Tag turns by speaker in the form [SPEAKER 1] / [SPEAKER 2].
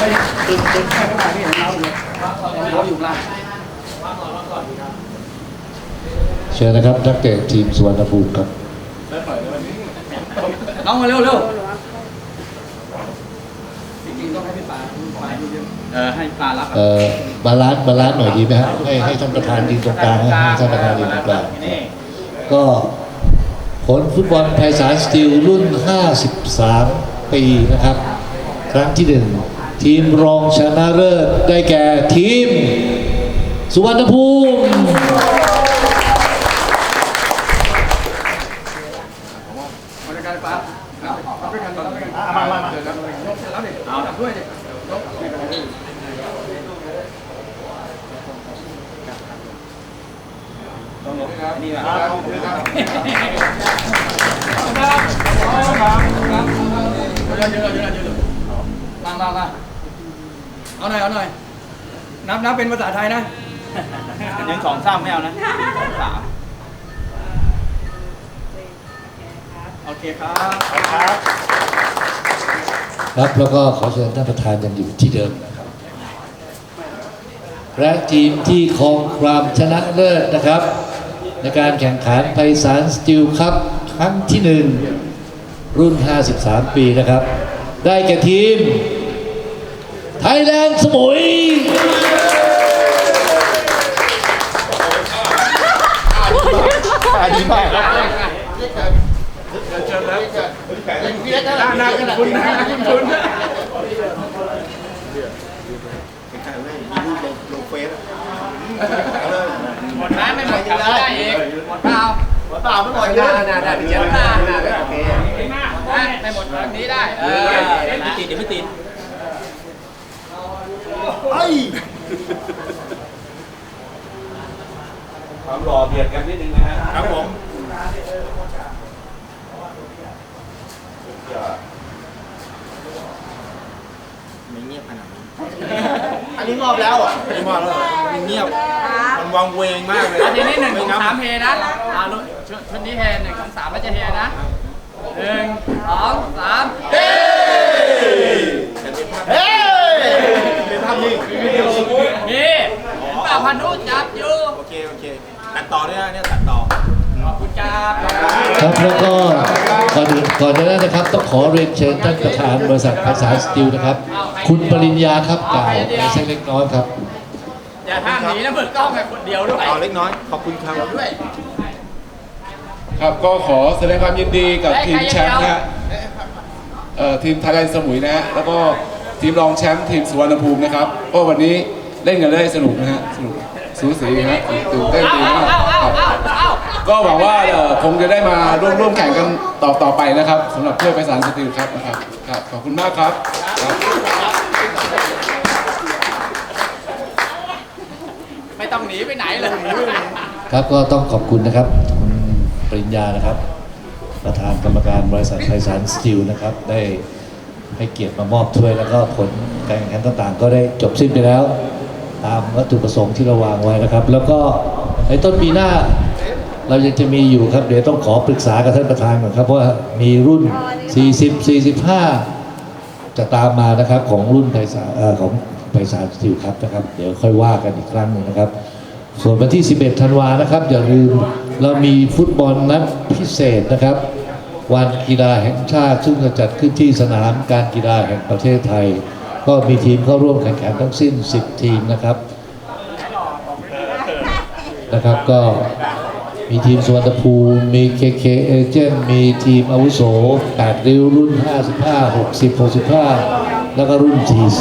[SPEAKER 1] ไม่ตื่นตื่นแค่เข้ามาที่เห็นเราอยู่เราอยู่ล่าง
[SPEAKER 2] เชิญนะครับนักเตะทีมสุวรรณภูมิครับ
[SPEAKER 1] น้องมาเร็วเร็วจริงๆต้องให้พี่ปาเออให้ปารับ
[SPEAKER 2] เอ่อบาลานซ์บาลานซ์หน่อยดีไหมฮะให้ให้ท่านประธานยืนตรงกลางให้ให้ท่านประธานยืนตรงกลาง
[SPEAKER 1] นี่
[SPEAKER 2] ก็ผลฟุตบอลไพศาลสตีลรุ่น 53 ปีนะครับ ครั้งที่หนึ่ง ทีมรองชนะเลิศได้แก่ทีม สุวรรณภูมิ
[SPEAKER 1] บรรยากาศปาเอาด้วยกันต่อด้วยกันมามามาเดี๋ยวรับเลยรับดิเอาจับด้วยดิยกไม่เป็นไรต้องยกครับนี่แบ เยอะเยอะเยอะเยอะมามามาเอาหน่อยเอาหน่อย นับนับเป็นภาษาไทยนะ
[SPEAKER 3] หนึ่งสองสามไม่เอานะสองสาม
[SPEAKER 1] โอเคครับ
[SPEAKER 2] ครับแล้วก็ขอเชิญท่านประธานยังอยู่ที่เดิมนะครับ และทีมที่ครองความชนะเลิศนะครับ ในการแข่งขันไพศาลสตีลครับครั้งที่หนึ่งรุ่น 53 ปีนะครับ ได้แก่ทีม ไทยแลนด์สมุย
[SPEAKER 3] ดีมากครับ
[SPEAKER 1] หน้าหน้าคุณคุณน้าคุณคุณ
[SPEAKER 3] หมดท้ายไม่หมดทำไม่ได้เองหมดเปล่าหมด
[SPEAKER 1] เปล่าไม่หมดเยอะน่าได้เยอะน่าน่าได้โอเค
[SPEAKER 3] ไม่หมดแบบนี้ได้เออไม่ติดเดี๋ยวไม่ติด
[SPEAKER 4] ความหล่อเบียดกั นนิดนึงนะฮะ
[SPEAKER 3] ครับผมไม่เงียบขนาดนี้
[SPEAKER 1] อันนี้มอบแล้วอะ
[SPEAKER 3] ไม่มอบแล้วมันเงียบ มันวังเวงมากเลย
[SPEAKER 5] อันนี้นี่หนึ่งสองสาม
[SPEAKER 3] ไเฮ
[SPEAKER 5] นะอ่าลุชุดชุดนี้เฮหนึ่งสองสามมันจะเฮนะหนึ่งสองสามเฮ
[SPEAKER 3] เฮ้ยเป็นภาพนิ่ง
[SPEAKER 5] มีเห็นป่าพันธุจับอยู่
[SPEAKER 3] โอเคโอเค ตัดต่อด้วยนะเนี่ยตัดต่อ
[SPEAKER 5] ขอบคุณครับ
[SPEAKER 2] ครับแล้วก็ก่อนอื่นก่อนจะนั้นนะครับ ต้องขอเรียนเชิญท่านประธานบริษัทภาษาสตีลนะครับ คุณปริญญาครับกล่าวในเส้นเล็กน้อยครับ
[SPEAKER 5] อย่าห้ามหนีนะมือกล้องแค่คนเดียวด้วย
[SPEAKER 3] ต่อเล็กน้อย ขอบคุณครับ
[SPEAKER 5] ด้วย
[SPEAKER 4] ครับก็ขอแสดงความยินดีกับทีมแชมป์นะฮะเอ่อทีมไทยแลนด์สมุยนะฮะแล้วก็ทีมรองแชมป์ทีมสุวรรณภูมินะครับก็วันนี้เล่นกันได้สนุกนะฮะสนุก สูสีฮะตื่นเต้นดีมากครับก็หวังว่าเอ่อคงจะได้มาร่วมร่วมแข่งกันต่อต่อไปนะครับสำหรับเพื่อไปสารสติลครับนะครับครับขอบคุณมากครับครับ
[SPEAKER 5] ไม่ต้องหนีไปไหนเลย
[SPEAKER 2] ครับก็ต้องขอบคุณนะครับคุณปริญญานะครับ ประธานกรรมการบริษัทไทยสารสตีลนะครับ ได้ให้เกียรติมามอบถ้วยแล้วก็ผลการแข่งขันต่างๆ ก็ได้จบสิ้นไปแล้ว ตามวัตถุประสงค์ที่เราวางไว้นะครับ แล้วก็ในต้นปีหน้าเรายังจะมีอยู่ครับ เดี๋ยวต้องขอปรึกษากับท่านประธานก่อนครับว่ามีรุ่น 40 45 จะตามมานะครับของรุ่นไพศาลของไพศาลสตีลครับนะครับ เดี๋ยวค่อยว่ากันอีกครั้งหนึ่งนะครับ ส่วนวันที่ 11 ธันวานะครับ อย่าลืมเรามีฟุตบอลนัดพิเศษนะครับ วันกีฬาแห่งชาติซึ่งจะจัดขึ้นที่สนามการกีฬาแห่งประเทศไทย ก็มีทีมเข้าร่วมแข่งขันทั้งสิ้น 10 ทีมนะครับนะครับก็มีทีมสุวรรณภูมิ มีเคเคเอเจนมีทีมอาวุโส 8 ริ้วรุ่น 55 60 65 แล้วก็รุ่น 40